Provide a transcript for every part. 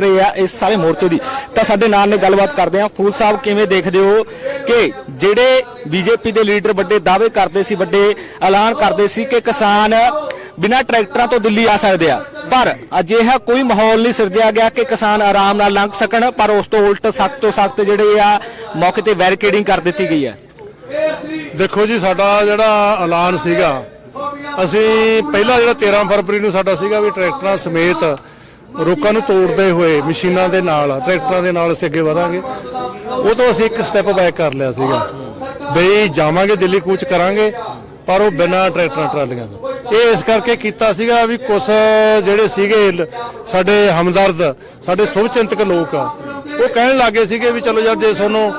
ਰਹੇ ਆ ਇਸ ਸਾਰੇ ਮੋਰਚੇ ਦੀ। ਤਾਂ ਸਾਡੇ ਨਾਲ ਨੇ ਗੱਲਬਾਤ ਕਰਦੇ ਆ। ਫੂਲ ਸਾਹਿਬ, ਕਿਵੇਂ ਦੇਖਦੇ ਹੋ ਕਿ ਜਿਹੜੇ ਬੀਜੇਪੀ ਦੇ ਲੀਡਰ ਵੱਡੇ ਦਾਅਵੇ ਕਰਦੇ ਸੀ, ਵੱਡੇ ਐਲਾਨ ਕਰਦੇ ਸੀ ਕਿ ਕਿਸਾਨ ਬਿਨਾਂ ਟਰੈਕਟਰਾਂ ਤੋਂ ਦਿੱਲੀ ਆ ਸਕਦੇ ਆ? ਪਰ ਅਜਿਹਾ ਕੋਈ ਮਾਹੌਲ ਨਹੀਂ ਸਿਰਜਿਆ ਗਿਆ ਕਿ ਕਿਸਾਨ ਆਰਾਮ ਨਾਲ ਲੰਘ ਸਕਣ, ਪਰ ਉਸ ਤੋਂ ਉਲਟ ਸਖਤ ਤੋਂ ਸਖਤ ਜਿਹੜੇ ਆ, ਮੌਕੇ ਤੇ ਬੈਰੀਕੇਡਿੰਗ ਕਰ ਦਿੱਤੀ ਗਈ ਹੈ। ਦੇਖੋ ਜੀ, ਸਾਡਾ ਜਿਹੜਾ ਐਲਾਨ ਸੀਗਾ, ਅਸੀਂ ਪਹਿਲਾਂ ਜਿਹੜਾ 13 ਫਰਵਰੀ ਨੂੰ ਸਾਡਾ ਸੀਗਾ ਵੀ ਟਰੈਕਟਰਾਂ ਸਮੇਤ ਰੋਕਾਂ ਨੂੰ ਤੋੜਦੇ ਹੋਏ ਮਸ਼ੀਨਾਂ ਦੇ ਨਾਲ, ਟਰੈਕਟਰਾਂ ਦੇ ਨਾਲ ਅਸੀਂ ਅੱਗੇ ਵਧਾਂਗੇ। ਉਹ ਤੋਂ ਅਸੀਂ ਇੱਕ ਸਟੈਪ ਬੈਕ ਕਰ ਲਿਆ ਸੀਗਾ। ਬਈ ਜਾਵਾਂਗੇ, ਦਿੱਲੀ ਕੂਚ ਕਰਾਂਗੇ, ਪਰ ਉਹ ਬਿਨਾਂ ਟਰੈਕਟਰਾਂ, ਟਰਾਲੀਆਂ ਤੋਂ। ਇਹ ਇਸ ਕਰਕੇ ਕੀਤਾ ਸੀਗਾ ਵੀ ਕੁਝ ਜਿਹੜੇ ਸੀਗੇ ਸਾਡੇ ਹਮਦਰਦ, ਸਾਡੇ ਸੁਭਚਿੰਤਕ ਲੋਕ ਉਹ ਕਹਿਣ ਲੱਗੇ ਸੀਗੇ ਵੀ ਚਲੋ ਯਾਰ ਜੇ ਤੁਹਾਨੂੰ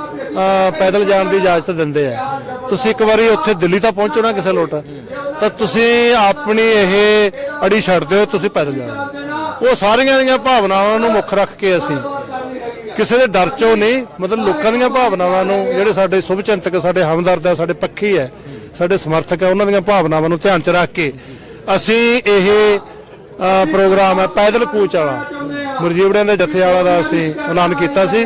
ਪੈਦਲ ਜਾਣ ਦੀ ਇਜਾਜ਼ਤ ਦਿੰਦੇ ਆ, ਤੁਸੀਂ ਇੱਕ ਵਾਰੀ ਉੱਥੇ ਦਿੱਲੀ ਤਾਂ ਪਹੁੰਚੋ ਨਾ ਕਿਸੇ ਲੋਟ, ਤਾਂ ਤੁਸੀਂ ਆਪਣੀ ਇਹ ਅੜੀ ਛੱਡ ਦਿਓ, ਤੁਸੀਂ ਪੈਦਲ ਜਾਓ। ਉਹ ਸਾਰੀਆਂ ਦੀਆਂ ਭਾਵਨਾਵਾਂ ਨੂੰ ਮੁੱਖ ਰੱਖ ਕੇ ਅਸੀਂ ਕਿਸੇ ਦੇ ਡਰ ਚੋਂ ਨਹੀਂ, ਮਤਲਬ ਲੋਕਾਂ ਦੀਆਂ ਭਾਵਨਾਵਾਂ ਨੂੰ, ਜਿਹੜੇ ਸਾਡੇ ਸੁਭਚਿੰਤਕ, ਸਾਡੇ ਹਮਦਰਦ ਆ ਸਾਡੇ ਪੱਖੀ ਹੈ, ਸਾਡੇ ਸਮਰਥਕ ਆ ਉਹਨਾਂ ਦੀਆਂ ਭਾਵਨਾਵਾਂ ਨੂੰ ਧਿਆਨ ਚ ਰੱਖ ਕੇ ਅਸੀਂ ਇਹ ਪ੍ਰੋਗਰਾਮ ਹੈ ਪੈਦਲ ਕੂਚ ਵਾਲਾ ਮਰਜੀਵੜਿਆਂ ਦੇ ਜਥੇ ਵਾਲਾ ਦਾ ਅਸੀਂ ਐਲਾਨ ਕੀਤਾ ਸੀ।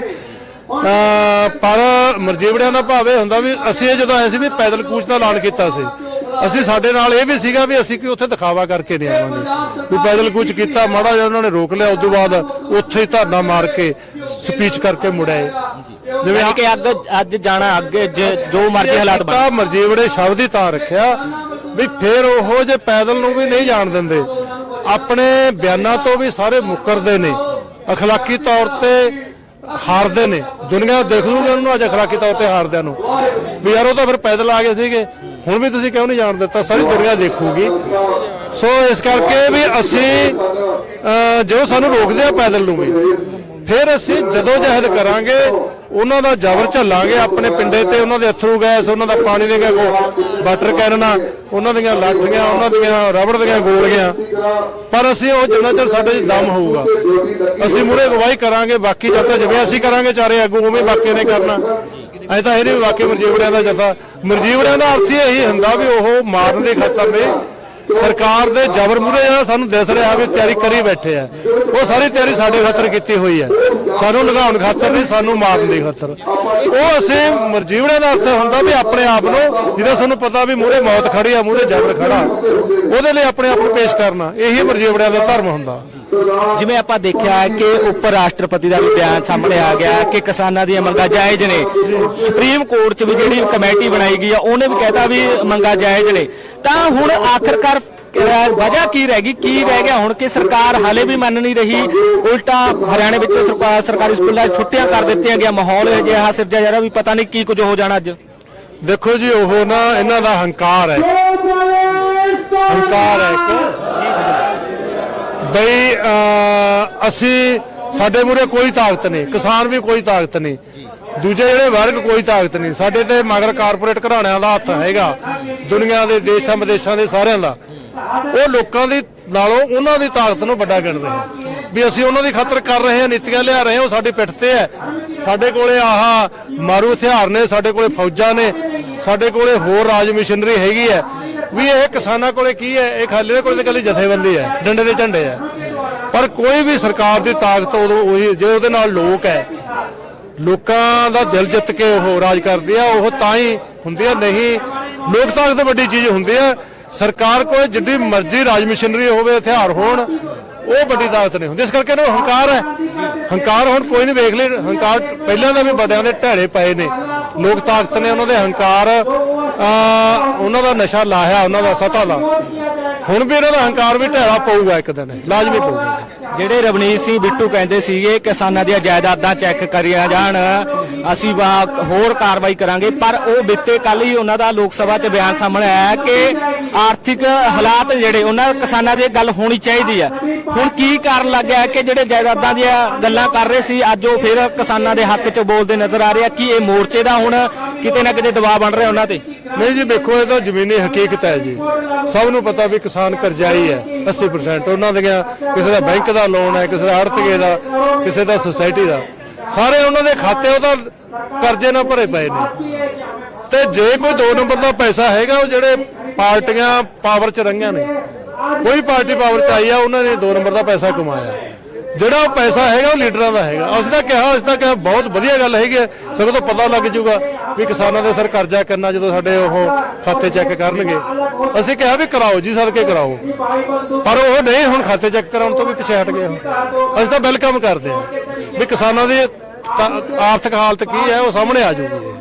ਪਰ ਮਰਜੀਵੜਿਆਂ ਦਾ ਭਾਵ ਇਹ ਹੁੰਦਾ ਵੀ ਅਸੀਂ ਇਹ ਜਦੋਂ ਆਏ ਸੀ ਵੀ ਪੈਦਲ ਕੂਚ ਦਾ ਐਲਾਨ ਕੀਤਾ ਸੀ ਅਸੀਂ ਸਾਡੇ ਨਾਲ ਇਹ ਵੀ ਸੀਗਾ ਵੀ ਅਸੀਂ ਕਿ ਉੱਥੇ ਦਿਖਾਵਾ ਕਰਕੇ ਨਹੀਂ ਆਵਾਂਗੇ। ਵੀ ਪੈਦਲ ਕੂਚ ਕੀਤਾ ਮਾੜਾ ਜਿਹਾ ਉਹਨਾਂ ਨੇ ਰੋਕ ਲਿਆ ਉਸ ਤੋਂ ਬਾਅਦ ਉੱਥੇ ਹੀ ਧਰਨਾ ਮਾਰ ਕੇ ਸਪੀਚ ਕਰਕੇ ਮੁੜਾਏ ਜਿਵੇਂ ਕਿ ਅੱਗ ਅੱਜ ਜਾਣਾ ਅੱਗੇ ਜ- ਮਰਜ਼ੀ ਹਾਲਾਤ ਬਣ ਤਾਂ ਮਰਜੀਵੜੇ ਸ਼ਬਦ ਹੀ ਤਾਂ ਰੱਖਿਆ ਵੀ ਫਿਰ ਉਹ ਜੇ ਪੈਦਲ ਨੂੰ ਵੀ ਨਹੀਂ ਜਾਣ ਦਿੰਦੇ ਆਪਣੇ ਬਿਆਨਾਂ ਤੋਂ ਵੀ ਸਾਰੇ ਮੁੱਕਰਦੇ ਨੇ ਅਖਲਾਕੀ ਤੌਰ ਤੇ ਹਾਰਦੇ ਨੇ। ਦੁਨੀਆ ਦੇਖ ਲੂਗੀ ਉਹਨਾਂ ਅੱਜ ਅਖਲਾਕੀ ਤੌਰ ਤੇ ਹਾਰਦਿਆਂ ਨੂੰ। ਵੀ ਯਾਰ ਉਹ ਤਾਂ ਫਿਰ ਪੈਦਲ ਆ ਗਏ ਸੀਗੇ। ਹੁਣ ਵੀ ਤੁਸੀਂ ਕਿਉਂ ਨਹੀਂ ਜਾਣ ਦਿੱਤਾ? ਸਾਰੀ ਦੁਨੀਆ ਦੇਖੂਗੀ। ਸੋ ਇਸ ਕਰਕੇ ਵੀ ਅਸੀਂ ਅਹ, ਜੋ ਸਾਨੂੰ ਰੋਕਦੇ ਆ ਪੈਦਲ ਨੂੰ ਵੀ ਫਿਰ ਅਸੀਂ ਜਦੋਂ ਜਹਿਦ ਕਰਾਂਗੇ ਉਹਨਾਂ ਦਾ ਜ਼ਬਰ ਝੱਲਾਂਗੇ ਆਪਣੇ ਪਿੰਡੇ ਤੇ ਉਹਨਾਂ ਦੇ ਅਥਰੂ ਗੈਸ ਉਹਨਾਂ ਦਾ ਪਾਣੀ ਦੇ ਕੋ ਵਾਟਰ ਕੈਨਣਾ ਉਹਨਾਂ ਦੀਆਂ ਲਾਠੀਆਂ ਉਹਨਾਂ ਦੀਆਂ ਰਬੜ ਦੀਆਂ ਗੋਲੀਆਂ। ਪਰ ਅਸੀਂ ਉਹ ਜਿੰਨਾ ਚਿਰ ਸਾਡੇ 'ਚ ਦਮ ਹੋਊਗਾ ਅਸੀਂ ਮੂਹਰੇ ਗਵਾਹੀ ਕਰਾਂਗੇ ਬਾਕੀ ਜਦ ਤੱਕ ਜਿਵੇਂ ਅਸੀਂ ਕਰਾਂਗੇ ਚਾਰੇ ਆਗੂ ਉਵੇਂ ਬਾਕੀ ਨੇ ਕਰਨਾ। ਐ ਤਾਂ ਇਹ ਨਹੀਂ ਵਾਕਈ ਮਰਜੀਵੜਿਆਂ ਦਾ ਜਥਾ ਮਰਜੀਵੜਿਆਂ ਦਾ ਅਰਥ ਹੀ ਇਹੀ ਹੁੰਦਾ ਵੀ ਉਹ ਮਾਰਨ ਦੇ ਖਾਤਰ ਨੇ ਸਰਕਾਰ ਦੇ ਜ਼ਬਰ ਮੂਰੇ ਜਿਹੜਾ ਸਾਨੂੰ ਦਿਸ ਰਿਹਾ ਵੀ ਤਿਆਰੀ ਕਰੀ ਬੈਠੇ ਆ। ਉਹ ਸਾਰੀ ਤਿਆਰੀ ਸਾਡੇ ਖਾਤਰ ਕੀਤੀ ਹੋਈ ਹੈ ਸਾਨੂੰ ਲਗਾਉਣ ਖਾਤਰ ਨਹੀਂ ਸਾਨੂੰ ਮਾਰਨ ਦੇ ਖਾਤਰ। ਉਹ ਅਸੀਂ ਮਰਜੀਵੜੇ ਦਾ ਅਰਥ ਹੁੰਦਾ ਵੀ ਆਪਣੇ ਆਪ ਨੂੰ ਜਿਹਦਾ ਸਾਨੂੰ ਪਤਾ ਵੀ ਮੂਰੇ ਮੌਤ ਖੜੀ ਆ ਮੂਰੇ ਜ਼ਬਰ ਖੜਾ। ਉਹਦੇ ਲਈ ਆਪਣੇ ਆਪ ਨੂੰ ਪੇਸ਼ ਕਰਨਾ ਇਹੀ ਮਰਜੀਵੜਿਆਂ ਦਾ ਧਰਮ ਹੁੰਦਾ। ਜਿਵੇਂ ਆਪਾਂ ਦੇਖਿਆ ਹੈ ਕਿ ਉਪ ਰਾਸ਼ਟਰਪਤੀ ਦਾ ਵੀ ਬਿਆਨ ਸਾਹਮਣੇ ਆ ਗਿਆ ਕਿ ਕਿਸਾਨਾਂ ਦੀਆਂ ਮੰਗਾਂ ਜਾਇਜ਼ ਨੇ। ਸੁਪਰੀਮ ਕੋਰਟ 'ਚ ਵੀ ਜਿਹੜੀ ਕਮੇਟੀ ਬਣਾਈ ਗਈ ਆ ਉਹਨੇ ਵੀ ਕਹਿਤਾ ਵੀ ਮੰਗਾਂ ਜਾਇਜ਼ ਨੇ। ਤਾਂ ਹੁਣ ਆਖਰਕਾਰ ਵਜ੍ਹਾ ਕੀ ਰਹਿ ਗਈ? ਕੀ ਰਹਿ ਗਿਆ? ਹੁਣ ਕਿ ਸਰਕਾਰ ਹਾਲੇ ਵੀ ਮੰਨ ਨਹੀਂ ਰਹੀ। ਉਲਟਾ ਹਰਿਆਣੇ ਵਿੱਚ ਸਰਕਾਰੀ ਸਕੂਲਾਂ 'ਚ ਛੁੱਟੀਆਂ ਕਰ ਦਿੱਤੀਆਂ ਗਿਆ ਮਾਹੌਲ ਅਜਿਹਾ ਸਿਰਜਿਆ ਜਾ ਰਿਹਾ ਵੀ ਪਤਾ ਨਹੀਂ ਕੀ ਕੁਝ ਹੋ ਜਾਣਾ ਅੱਜ। ਦੇਖੋ ਜੀ ਉਹ ਨਾ ਇਹਨਾਂ ਦਾ ਹੰਕਾਰ ਹੈ। ਹੰਕਾਰ ਹੈ ਬਈ ਅਹ, ਅਸੀਂ ਸਾਡੇ ਮੂਰੇ ਕੋਈ ਤਾਕਤ ਨਹੀਂ। ਕਿਸਾਨ ਵੀ ਕੋਈ ਤਾਕਤ ਨਹੀਂ। ਦੂਜੇ ਜਿਹੜੇ ਵਰਗ ਕੋਈ ਤਾਕਤ ਨਹੀਂ। ਸਾਡੇ ਤੇ ਮਗਰ ਕਾਰਪੋਰੇਟ ਘਰਾਣਿਆਂ ਦਾ ਹੱਥ ਹੈਗਾ। ਦੁਨੀਆ ਦੇ ਦੇਸ਼ਾਂ ਵਿਦੇਸ਼ਾਂ ਦੇ ਸਾਰਿਆਂ ਦਾ। ਉਹ ਲੋਕਾਂ ਦੀ ਨਾਲੋਂ ਉਹਨਾਂ ਦੀ ਤਾਕਤ ਨੂੰ ਵੱਡਾ ਗਿਣਦੇ ਰਹੇ ਵੀ ਅਸੀਂ ਉਹਨਾਂ ਦੀ ਖਾਤਰ ਕਰ ਰਹੇ ਹਾਂ, ਨੀਤੀਆਂ ਲਿਆ ਰਹੇ ਹਾਂ, ਉਹ ਸਾਡੀ ਪਿੱਠ ਤੇ ਹੈ। ਸਾਡੇ ਕੋਲੇ ਆਹਾ ਮਾਰੂ ਹਥਿਆਰ ਨੇ, ਸਾਡੇ ਕੋਲੇ ਫੌਜਾਂ ਨੇ, ਸਾਡੇ ਕੋਲੇ ਹੋਰ ਰਾਜ ਮਿਸ਼ਨਰੀ ਹੈਗੀ ਹੈ। ਵੀ ਇਹ ਕਿਸਾਨਾਂ ਕੋਲੇ ਕੀ ਹੈ? ਇਹ ਖਾਲੀ ਦੇ ਕੋਲੇ ਤਾਂ ਕੱਲੀ ਜਥੇਬੰਦੀ ਹੈ, ਡੰਡੇ ਦੇ ਝੰਡੇ ਹੈ। ਪਰ ਕੋਈ ਵੀ ਸਰਕਾਰ ਦੀ ਤਾਕਤ ਉਦੋਂ ਉਹੀ, ਜੇ ਉਹਦੇ ਨਾਲ ਲੋਕ ਹੈ, ਲੋਕਾਂ ਦਾ ਦਿਲ ਜਿੱਤ ਕੇ ਉਹ ਰਾਜ ਕਰਦੇ ਆ, ਉਹ ਤਾਂ ਹੀ ਹੁੰਦੀ ਆ। ਨਹੀਂ, ਲੋਕ ਤਾਕਤ ਵੱਡੀ ਚੀਜ਼ ਹੁੰਦੀ ਆ ਸਰਕਾਰ ਕੋਲ ਜਿੱਡੀ ਮਰਜ਼ੀ ਰਾਜ ਮਿਸ਼ਨਰੀ ਹੋਵੇ, ਹਥਿਆਰ ਹੋਣ, ਉਹ ਵੱਡੀ ਤਾਕਤ ਨਹੀਂ ਹੁੰਦੀ। ਇਸ ਕਰਕੇ ਇਹਨੂੰ ਹੰਕਾਰ ਹੈ। ਹੰਕਾਰ ਹੁਣ ਕੋਈ ਨਹੀਂ ਵੇਖ ਲੈ ਹੰਕਾਰ ਪਹਿਲਾਂ ਦਾ ਵੀ ਵੱਡਿਆਂ ਦੇ ਢੇੜੇ ਪਏ ਨੇ। ਲੋਕ ਤਾਕਤ ਨੇ ਉਹਨਾਂ ਦੇ ਹੰਕਾਰ ਉਹਨਾਂ ਦਾ ਨਸ਼ਾ ਲਾਹਿਆ, ਉਹਨਾਂ ਦਾ ਸਤਾ ਦਾ ਹੁਣ ਵੀ ਇਹਨਾਂ ਦਾ ਹੰਕਾਰ ਵੀ ਢਹਿੜਾ ਪਊਗਾ ਇੱਕ ਦਿਨ। ਲਾਜ਼ਮੀ ਪਊਗਾ। ਜਿਹੜੇ ਰਵਨੀਤ ਸਿੰਘ ਬਿੱਟੂ ਕਹਿੰਦੇ ਸੀਗੇ, ਕਿਸਾਨਾਂ ਦੀਆਂ ਜਾਇਦਾਦਾਂ ਚੈੱਕ ਕਰੀਆਂ ਜਾਣ, ਅਸੀਂ ਵਾ- ਹੋਰ ਕਾਰਵਾਈ ਕਰਾਂਗੇ, ਪਰ ਉਹ ਬਿੱਤੇ ਕੱਲ ਹੀ ਉਹਨਾਂ ਦਾ ਲੋਕ ਸਭਾ 'ਚ ਬਿਆਨ ਸਾਹਮਣੇ ਆਇਆ ਕਿ ਆਰਥਿਕ ਹਾਲਾਤ ਜਿਹੜੇ ਉਹਨਾਂ ਕਿਸਾਨਾਂ ਦੀ ਗੱਲ ਹੋਣੀ ਚਾਹੀਦੀ ਆ। ਹੁਣ ਕੀ ਕਾਰਨ ਲੱਗਿਆ ਕਿ ਜਿਹੜੇ ਜਾਇਦਾਦਾਂ ਦੀਆਂ ਗੱਲਾਂ ਕਰ ਰਹੇ ਸੀ, ਅੱਜ ਉਹ ਫਿਰ ਕਿਸਾਨਾਂ ਦੇ ਹੱਕ 'ਚ ਬੋਲਦੇ ਨਜ਼ਰ ਆ ਰਹੇ ਕਿ ਇਹ ਮੋਰਚੇ ਦਾ ਹੁਣ ਕਿਤੇ ਨਾ ਕਿਤੇ ਦਬਾਅ ਬਣ ਰਿਹਾ ਉਹਨਾਂ ਤੇ? ਨਹੀਂ ਜੀ, ਦੇਖੋ, ਇਹ ਤਾਂ ਜ਼ਮੀਨੀ ਹਕੀਕਤ ਹੈ ਜੀ। ਸਭ ਨੂੰ ਪਤਾ ਵੀ ਕਿਸਾਨ ਕਰਜ਼ਾਈ ਹੈ 80% ਉਹਨਾਂ ਦੀਆਂ ਕਿਸੇ ਦਾ ਬੈਂਕ ਦਾ ਲੋਨ ਹੈ, ਕਿਸੇ ਦਾ ਆੜਤੀਏ ਦਾ, ਕਿਸੇ ਦਾ ਸੁਸਾਇਟੀ ਦਾ। ਸਾਰੇ ਉਹਨਾਂ ਦੇ ਖਾਤੇ ਉਹਦਾ ਕਰਜ਼ੇ ਨਾਲ ਭਰੇ ਪਏ ਨੇ। ਤੇ ਜੇ ਕੋਈ 2 ਨੰਬਰ ਦਾ ਪੈਸਾ ਹੈਗਾ, ਉਹ ਜਿਹੜੇ ਪਾਰਟੀਆਂ ਪਾਵਰ 'ਚ ਰਹੀਆਂ ਨੇ। ਕੋਈ ਪਾਰਟੀ ਪਾਵਰ 'ਚ ਆਈ ਆ, ਉਹਨਾਂ ਨੇ 2 ਨੰਬਰ ਦਾ ਪੈਸਾ ਕਮਾਇਆ। ਜਿਹੜਾ ਉਹ ਪੈਸਾ ਹੈਗਾ, ਉਹ ਲੀਡਰਾਂ ਦਾ ਹੈਗਾ। ਅਸੀਂ ਤਾਂ ਕਿਹਾ, ਅਸੀਂ ਤਾਂ ਕਿਹਾ, ਬਹੁਤ ਵਧੀਆ ਗੱਲ ਹੈਗੀ ਹੈ। ਸਗੋਂ ਤੋਂ ਪਤਾ ਲੱਗ ਜੂਗਾ ਵੀ ਕਿਸਾਨਾਂ ਦੇ ਸਰ ਕਰਜ਼ਾ ਕਰਨਾ ਜਦੋਂ ਸਾਡੇ ਉਹ ਖਾਤੇ ਚੈੱਕ ਕਰਨਗੇ। ਅਸੀਂ ਕਿਹਾ ਵੀ ਕਰਾਓ ਜੀ, ਸਦਕੇ ਕਰਾਓ। ਪਰ ਉਹ ਨਹੀਂ, ਹੁਣ ਖਾਤੇ ਚੈੱਕ ਕਰਾਉਣ ਤੋਂ ਵੀ ਪਿੱਛੇ ਹਟ ਗਏ ਅਸੀਂ ਤਾਂ ਵੈਲਕਮ ਕਰਦੇ ਹਾਂ ਵੀ ਕਿਸਾਨਾਂ ਦੀ ਆਰਥਿਕ ਹਾਲਤ ਕੀ ਹੈ, ਉਹ ਸਾਹਮਣੇ ਆ ਜਾਊਗੀ।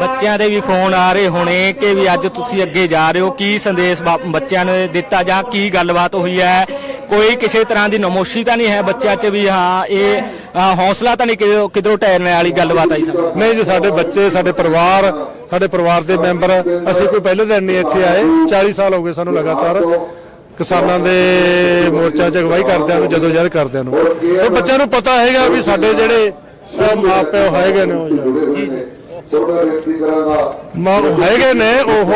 ਬੱਚਿਆਂ ਦੇ ਵੀ ਫੋਨ ਆ ਰਹੇ ਹੋਣੇ ਕਿ ਵੀ ਅੱਜ ਤੁਸੀਂ ਅੱਗੇ ਜਾ ਰਹੇ ਹੋ। ਕੀ ਸੰਦੇਸ਼ ਬੱਚਿਆਂ ਨੇ ਦਿੱਤਾ ਜਾਂ ਕੀ ਗੱਲਬਾਤ ਹੋਈ ਹੈ? ਕੋਈ ਕਿਸੇ ਤਰ੍ਹਾਂ ਦੀ ਨਮੋਸ਼ੀ ਤਾਂ ਨਹੀਂ ਹੈ ਬੱਚਿਆਂ 'ਚ ਵੀ? ਹਾਂ ਇਹ ਹੌਸਲਾ ਤਾਂ ਨਹੀਂ ਕਿਧਰੋਂ ਟੈਰਨੇ ਵਾਲੀ ਗੱਲਬਾਤ ਆਈ ਸਭ ਨਹੀਂ ਜੀ ਸਾਡੇ ਬੱਚੇ ਸਾਡੇ ਪਰਿਵਾਰ ਸਾਡੇ ਪਰਿਵਾਰ ਦੇ ਮੈਂਬਰ ਅਸੀਂ ਕੋਈ ਪਹਿਲੇ ਦਿਨ ਨਹੀਂ ਇੱਥੇ ਆਏ। 40 ਸਾਲ ਹੋ ਗਏ ਸਾਨੂੰ ਲਗਾਤਾਰ ਕਿਸਾਨਾਂ ਦੇ ਮੋਰਚਾ 'ਚ ਅਗਵਾਈ ਕਰਦਿਆਂ ਨੂੰ ਜਦੋਂ ਜਦ ਕਰਦਿਆਂ ਨੂੰ। ਸੋ ਬੱਚਿਆਂ ਨੂੰ ਪਤਾ ਹੈਗਾ ਵੀ ਸਾਡੇ ਜਿਹੜੇ ਮਾਪੇ ਹੈਗੇ ਨੇ ਉਹ। ਜੀ। ਜੀ ਹੈਗੇ ਨੇ ਉਹ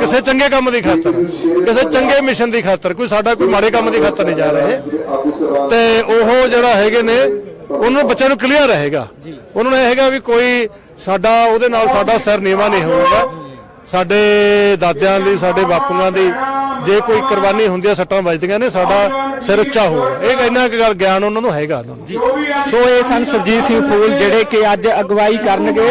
ਕਿਸੇ ਚੰਗੇ ਕੰਮ ਦੀ ਖਾਤਰ ਕਿਸੇ ਚੰਗੇ ਮਿਸ਼ਨ ਦੀ ਖਾਤਰ ਕੋਈ ਸਾਡਾ ਕੋਈ ਮਾੜੇ ਕੰਮ ਦੀ ਖਾਤਰ ਨਹੀਂ ਜਾ ਰਹੇ। ਤੇ ਉਹ ਜਿਹੜਾ ਹੈਗੇ ਨੇ ਉਹਨੂੰ ਬੱਚਿਆਂ ਨੂੰ ਕਲੀਅਰ ਰਹੇਗਾ। ਉਹਨਾਂ ਨੂੰ ਇਹ ਹੈਗਾ ਵੀ ਕੋਈ ਸਾਡਾ ਉਹਦੇ ਨਾਲ ਸਾਡਾ ਸਿਰ ਨੀਵਾ ਨਹੀਂ ਹੋਊਗਾ। ਸਾਡੇ ਦਾਦਿਆਂ ਦੀ ਸਾਡੇ ਬਾਪੂਆਂ ਦੀ ਜੇ ਕੋਈ ਕੁਰਬਾਨੀ ਹੁੰਦੀ ਹੈ ਸੱਟਾਂ ਵੱਜਦੀਆਂ ਨੇ, ਸਾਡਾ ਸਿਰ ਉੱਚਾ ਹੋਊਗਾ ਇਹ ਇੰਨਾ ਕੁ ਗੱਲ ਗਿਆਨ ਉਹਨਾਂ ਨੂੰ ਹੈਗਾ ਸੋ ਇਹ ਸਨ ਸੁਰਜੀਤ ਸਿੰਘ ਫੂਲ, ਜਿਹੜੇ ਕਿ ਅੱਜ ਅਗਵਾਈ ਕਰਨਗੇ।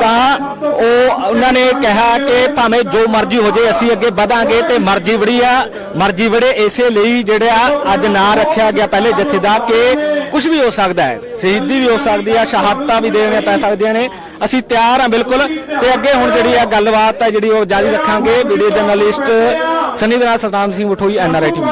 ਤਾਂ ਉਹ, ਉਹਨਾਂ ਨੇ ਕਿਹਾ ਕਿ ਭਾਵੇਂ ਜੋ ਮਰਜ਼ੀ ਹੋ ਜੇ, ਅਸੀਂ ਅੱਗੇ ਵਧਾਂਗੇ ਤੇ ਮਰਜ਼ੀ ਬੜੀ ਆ। ਮਰਜ਼ੀ ਬੜੇ ਇਸੇ ਲਈ ਜਿਹੜਾ ਅੱਜ ਨਾਂ ਰੱਖਿਆ ਗਿਆ ਪਹਿਲੇ ਜਥੇ ਦਾ ਕਿ ਕੁਝ ਵੀ ਹੋ ਸਕਦਾ ਹੈ। ਸ਼ਹੀਦੀ ਵੀ ਹੋ ਸਕਦੀ ਆ, ਸ਼ਹਾਦਤਾਂ ਵੀ ਦੇਣੀਆਂ ਪੈ ਸਕਦੀਆਂ ਨੇ। ਅਸੀਂ ਤਿਆਰ ਹਾਂ ਬਿਲਕੁਲ। ਤੇ ਅੱਗੇ ਹੁਣ ਜਿਹੜੀ ਆ ਗੱਲਬਾਤ ਹੈ ਜਿਹੜੀ ਉਹ ਜਾਰੀ ਰੱਖਾਂਗੇ। ਵੀਡੀਓ ਜਰਨਲਿਸਟ ਸਨੀ ਦਰਾ ਸਤਨਾਮ ਸਿੰਘ ਮਠੋਈ ਐਨਆਰਆਈ ਟੀਵੀ